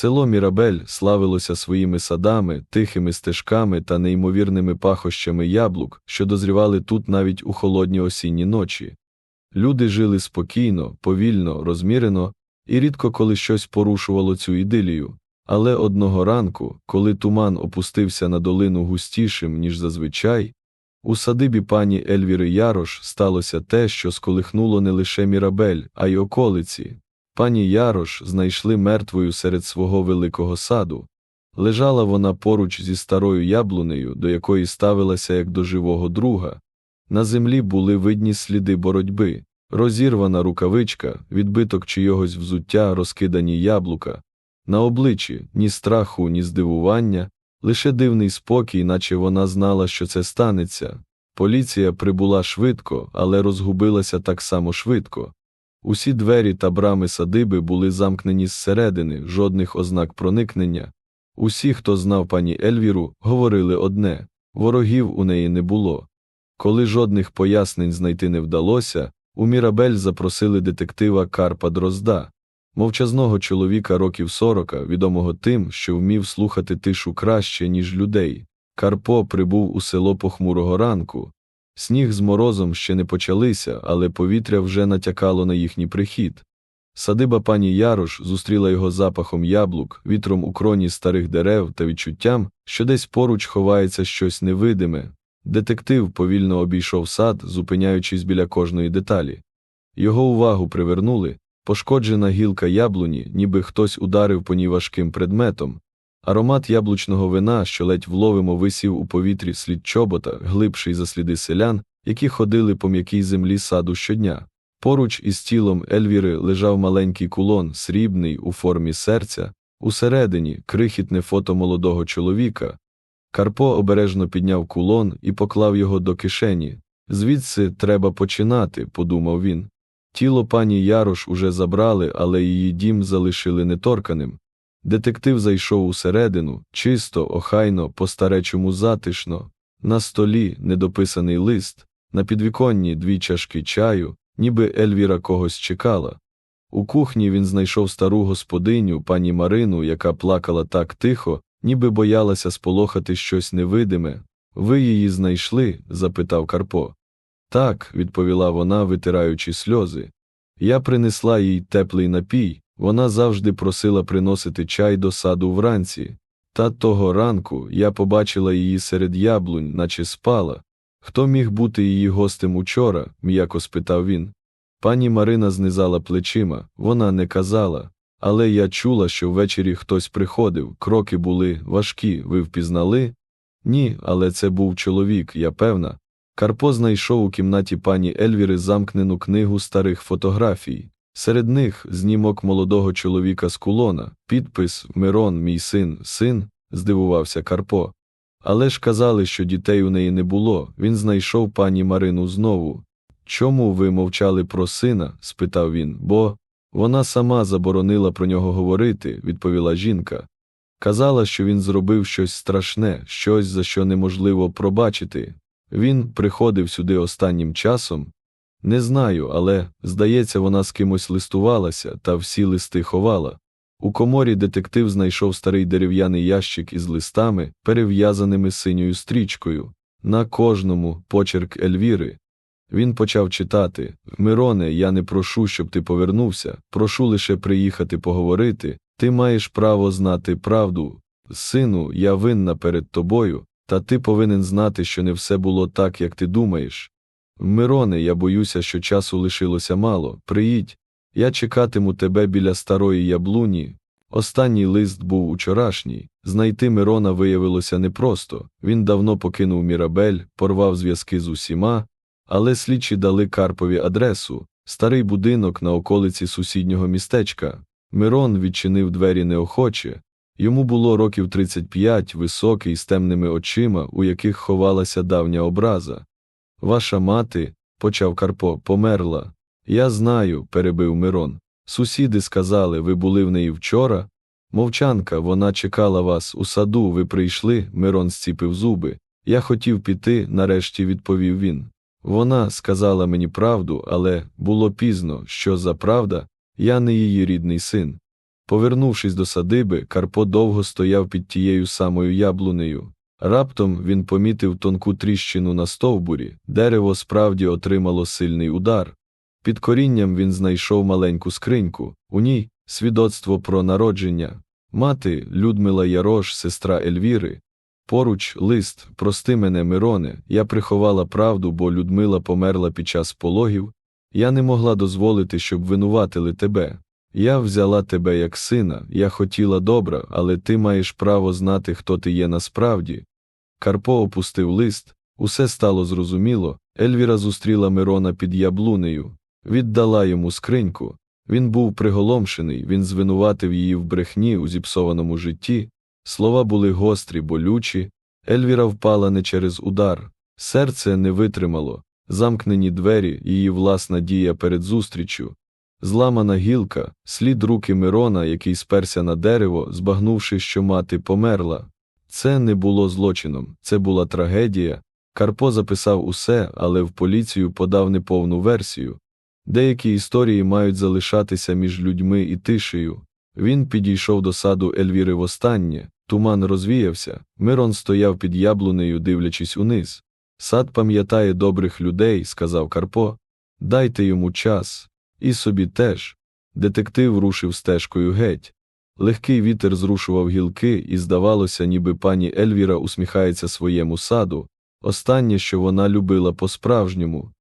Село Мірабель славилося своїми садами, тихими стежками та неймовірними пахощами яблук, що дозрівали тут навіть у холодні осінні ночі. Люди жили спокійно, повільно, розмірено, і рідко коли щось порушувало цю ідилію. Але одного ранку, коли туман опустився на долину густішим, ніж зазвичай, у садибі пані Ельвіри Ярош сталося те, що сколихнуло не лише Мірабель, а й околиці. Пані Ярош знайшли мертвою серед свого великого саду. Лежала вона поруч зі старою яблунею, до якої ставилася як до живого друга. На землі були видні сліди боротьби, розірвана рукавичка, відбиток чийогось взуття, розкидані яблука. На обличчі ні страху, ні здивування, лише дивний спокій, наче вона знала, що це станеться. Поліція прибула швидко, але розгубилася так само швидко. Усі двері та брами садиби були замкнені зсередини, жодних ознак проникнення. Усі, хто знав пані Ельвіру, говорили одне ворогів у неї не було. Коли жодних пояснень знайти не вдалося, у Мірабель запросили детектива Карпа Дрозда, мовчазного чоловіка років сорока, відомого тим, що вмів слухати тишу краще, ніж людей. Карпо прибув у село похмурого ранку. Сніг з морозом ще не почалися, але повітря вже натякало на їхній прихід. Садиба пані Ярош зустріла його запахом яблук, вітром у кроні старих дерев та відчуттям, що десь поруч ховається щось невидиме. Детектив повільно обійшов сад, зупиняючись біля кожної деталі. Його увагу привернули пошкоджена гілка яблуні, ніби хтось ударив по ній важким предметом. Аромат яблучного вина, що ледь вловимо висів у повітрі слід чобота, глибший за сліди селян, які ходили по м'якій землі саду щодня. Поруч із тілом Ельвіри лежав маленький кулон, срібний, у формі серця, усередині крихітне фото молодого чоловіка. Карпо обережно підняв кулон і поклав його до кишені. Звідси треба починати, подумав він. Тіло пані Ярош уже забрали, але її дім залишили неторканим. Детектив зайшов усередину, чисто, охайно, по-старечому затишно. На столі недописаний лист, на підвіконні дві чашки чаю, ніби Ельвіра когось чекала. У кухні він знайшов стару господиню, пані Марину, яка плакала так тихо, ніби боялася сполохати щось невидиме. Ви її знайшли? запитав Карпо. Так, відповіла вона, витираючи сльози. Я принесла їй теплий напій, вона завжди просила приносити чай до саду вранці. Та того ранку я побачила її серед яблунь, наче спала. Хто міг бути її гостем учора? м'яко спитав він. Пані Марина знизала плечима, вона не казала. Але я чула, що ввечері хтось приходив, кроки були важкі, ви впізнали? Ні, але це був чоловік, я певна. Карпо знайшов у кімнаті пані Ельвіри замкнену книгу старих фотографій. Серед них знімок молодого чоловіка з кулона, підпис Мирон, мій син, син, здивувався Карпо. Але ж казали, що дітей у неї не було. Він знайшов пані Марину знову. Чому ви мовчали про сина? спитав він, бо вона сама заборонила про нього говорити, відповіла жінка. Казала, що він зробив щось страшне, щось, за що неможливо пробачити. Він приходив сюди останнім часом. Не знаю, але, здається, вона з кимось листувалася та всі листи ховала. У коморі детектив знайшов старий дерев'яний ящик із листами, перев'язаними синьою стрічкою, на кожному почерк Ельвіри. Він почав читати Мироне, я не прошу, щоб ти повернувся, прошу лише приїхати поговорити. Ти маєш право знати правду. Сину, я винна перед тобою, та ти повинен знати, що не все було так, як ти думаєш. Мироне, я боюся, що часу лишилося мало. Приїдь, я чекатиму тебе біля старої яблуні. Останній лист був учорашній. Знайти Мирона виявилося непросто. Він давно покинув Мірабель, порвав зв'язки з усіма, але слідчі дали Карпові адресу старий будинок на околиці сусіднього містечка. Мирон відчинив двері неохоче. Йому було років 35, високий, з темними очима, у яких ховалася давня образа. Ваша мати, почав Карпо, померла. Я знаю, перебив Мирон. Сусіди сказали, ви були в неї вчора. Мовчанка, вона чекала вас у саду, ви прийшли, Мирон зціпив зуби. Я хотів піти, нарешті відповів він. Вона сказала мені правду, але було пізно, що за правда, я не її рідний син. Повернувшись до садиби, Карпо довго стояв під тією самою яблунею. Раптом він помітив тонку тріщину на стовбурі, дерево справді отримало сильний удар. Під корінням він знайшов маленьку скриньку, у ній свідоцтво про народження. Мати Людмила Ярош, сестра Ельвіри. Поруч лист Прости мене, Мироне, я приховала правду, бо Людмила померла під час пологів. Я не могла дозволити, щоб винуватили тебе. Я взяла тебе як сина, я хотіла добра, але ти маєш право знати, хто ти є насправді. Карпо опустив лист, усе стало зрозуміло. Ельвіра зустріла Мирона під яблунею, віддала йому скриньку. Він був приголомшений, він звинуватив її в брехні у зіпсованому житті. Слова були гострі, болючі. Ельвіра впала не через удар. Серце не витримало, замкнені двері, її власна дія перед зустріччю. Зламана гілка, слід руки Мирона, який сперся на дерево, збагнувши, що мати померла. Це не було злочином, це була трагедія. Карпо записав усе, але в поліцію подав неповну версію. Деякі історії мають залишатися між людьми і тишею. Він підійшов до саду Ельвіри востаннє, туман розвіявся, Мирон стояв під яблунею, дивлячись униз. Сад пам'ятає добрих людей, сказав Карпо. Дайте йому час. І собі теж. Детектив рушив стежкою геть. Легкий вітер зрушував гілки, і здавалося, ніби пані Ельвіра усміхається своєму саду. Останнє, що вона любила по-справжньому,